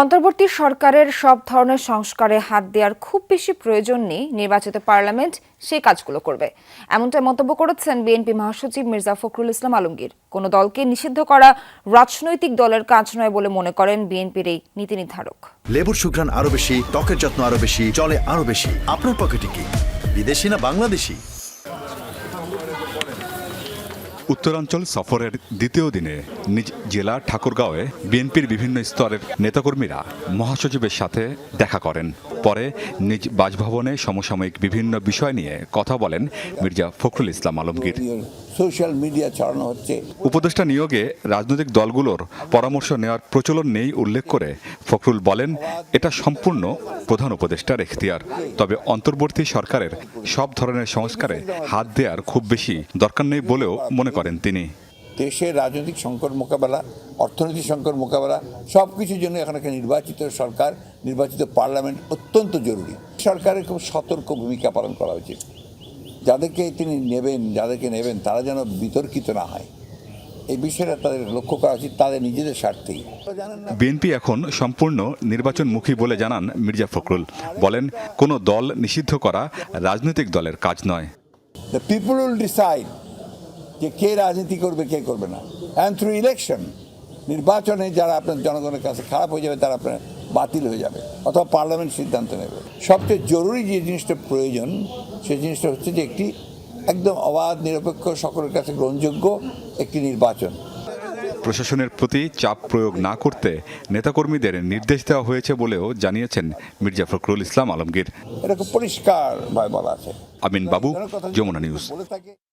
অন্তর্বর্তী সরকারের সব ধরনের সংস্কারে হাত দেওয়ার খুব বেশি প্রয়োজন নেই। নির্বাচিত পার্লামেন্ট সেই কাজগুলো করবে। এমনটাই মন্তব্য করেছেন বিএনপি মহাসচিব মির্জা ফখরুল ইসলাম আলমগীর। কোনো দলকে নিষিদ্ধ করা রাজনৈতিক দলের কাজ নয় বলে মনে করেন বিএনপির এই নীতি নির্ধারক। লেবুর সুঘ্রাণ আরও বেশি, ত্বকের যত্ন আরও বেশি চলে আরও বেশি। আপনার পকেটে কি বিদেশি না বাংলাদেশি? উত্তরাঞ্চল সফরের দ্বিতীয় দিনে নিজ জেলা ঠাকুরগাঁওয়ে বিএনপির বিভিন্ন স্তরের নেতাকর্মীরা মহাসচিবের সাথে দেখা করেন। পরে নিজ বাসভবনে সমসাময়িক বিভিন্ন বিষয় নিয়ে কথা বলেন মির্জা ফখরুল ইসলাম আলমগীর। সোশ্যাল মিডিয়া ছড়ানো হচ্ছে। উপদেষ্টা নিয়োগে রাজনৈতিক দলগুলোর পরামর্শ নেওয়ার প্রচলন নেই উল্লেখ করে ফখরুল বলেন এটা সম্পূর্ণ প্রধান উপদেষ্টার এখতিয়ার। তবে অন্তর্বর্তী সরকারের সব ধরনের সংস্কারে হাত দেওয়ার খুব বেশি দরকার নেই বলেও মনে করেন তিনি। দেশের রাজনৈতিক সংকট মোকাবেলা অর্থনৈতিক সংকট মোকাবেলা সব কিছুর জন্য এখন একটা নির্বাচিত সরকার নির্বাচিত পার্লামেন্ট অত্যন্ত জরুরি। সরকারের খুব সতর্ক ভূমিকা পালন করা উচিত। যাদেরকে তিনি নেবেন যাদেরকে নেবেন তারা যেন বিতর্কিত না হয়। এই বিষয়টা তাদের লক্ষ্য করা উচিত তাদের নিজেদের স্বার্থেই। জানেন বিএনপি এখন সম্পূর্ণ নির্বাচনমুখী বলে জানান মির্জা ফখরুল। বলেন কোনো দল নিষিদ্ধ করা রাজনৈতিক দলের কাজ নয়। দ্য পিপুল উইল ডিসাইড যে কে রাজনীতি করবে কে করবে না। অ্যান্ড থ্রু ইলেকশন নির্বাচনে যারা আপনার জনগণের কাছে খারাপ হয়ে যাবে তারা আপনার বাতিল হয়ে যাবে অথবা পার্লামেন্ট সিদ্ধান্ত নেবে। সবচেয়ে জরুরি যে জিনিসটা প্রয়োজন সেই জিনিসটা হচ্ছে যে একটি একদম অবাধ নিরপেক্ষ সকলের কাছে গ্রহণযোগ্য একটি নির্বাচন। প্রশাসনের প্রতি চাপ প্রয়োগ না করতে নেতাকর্মীদের নির্দেশ দেওয়া হয়েছে বলেও জানিয়েছেন মির্জা ফখরুল ইসলাম আলমগীর। এটা খুব পরিষ্কারভাবে বলা আছে। আমিন বাবু যমুনা নিউজ।